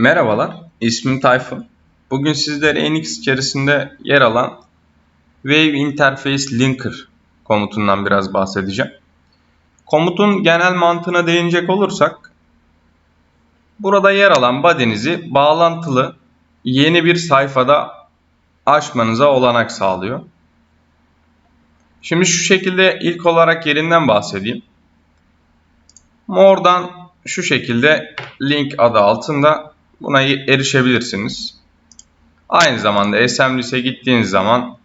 Merhabalar, ismim Tayfun. Bugün sizlere NX içerisinde yer alan Wave Interface Linker komutundan biraz bahsedeceğim. Komutun genel mantığına değinecek olursak, burada yer alan body'nizi bağlantılı yeni bir sayfada açmanıza olanak sağlıyor. Şimdi şu şekilde ilk olarak yerinden bahsedeyim. More'dan şu şekilde link adı altında buna erişebilirsiniz. Aynı zamanda Assembly's'e gittiğiniz zaman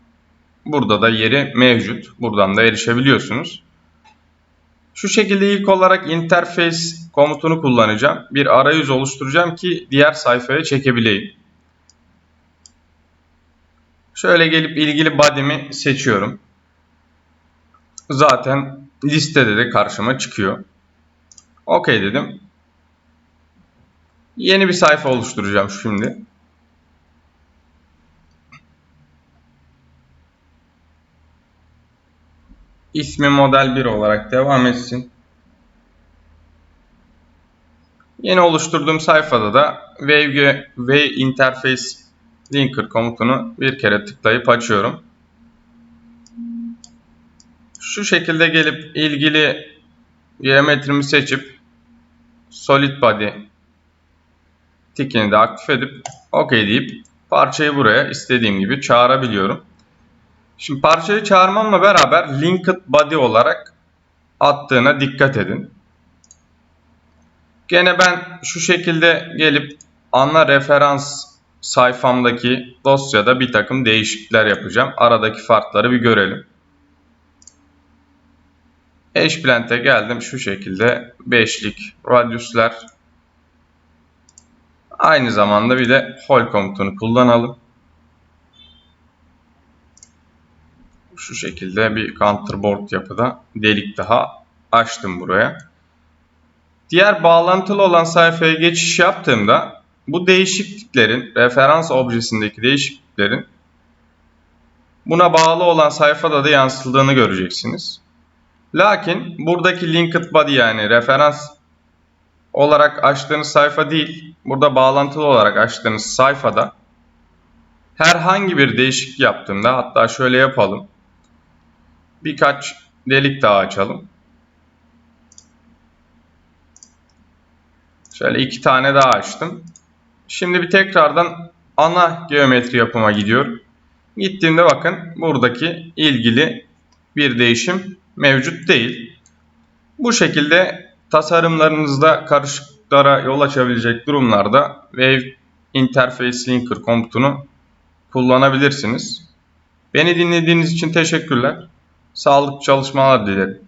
burada da yeri mevcut. Buradan da erişebiliyorsunuz. Şu şekilde ilk olarak interface komutunu kullanacağım. Bir arayüz oluşturacağım ki diğer sayfaya çekebileyim. Şöyle gelip ilgili body'mi seçiyorum. Zaten listede de karşıma çıkıyor. OK dedim. Yeni bir sayfa oluşturacağım şimdi. İsmi model 1 olarak devam etsin. Yeni oluşturduğum sayfada da Wave, Wave Interface Linker komutunu bir kere tıklayıp açıyorum. Şu şekilde gelip ilgili geometrimi seçip Solid Body tikini de aktif edip OK deyip parçayı buraya istediğim gibi çağırabiliyorum. Şimdi parçayı çağırmamla beraber linked body olarak attığına dikkat edin. Gene ben şu şekilde gelip ana referans sayfamdaki dosyada bir takım değişiklikler yapacağım. Aradaki farkları bir görelim. Hplant'e geldim şu şekilde beşlik radyuslar Aynı zamanda bir de hol komutunu kullanalım. Şu şekilde bir counterboard yapıda delik daha açtım buraya. Diğer bağlantılı olan sayfaya geçiş yaptığımda bu değişikliklerin, referans objesindeki değişikliklerin buna bağlı olan sayfada da yansıtıldığını göreceksiniz. Lakin buradaki linked body yani referans olarak açtığınız sayfa değil, burada bağlantılı olarak açtığınız sayfada herhangi bir değişiklik yaptığımda hatta şöyle yapalım. Birkaç delik daha açalım. Şöyle iki tane daha açtım. Şimdi bir tekrardan ana geometri yapıma gidiyorum. Gittiğimde bakın buradaki ilgili bir değişim mevcut değil. Bu şekilde tasarımlarınızda karışıklara yol açabilecek durumlarda Wave Interface Linker komutunu kullanabilirsiniz. Beni dinlediğiniz için teşekkürler. Sağlıklı çalışmalar dilerim.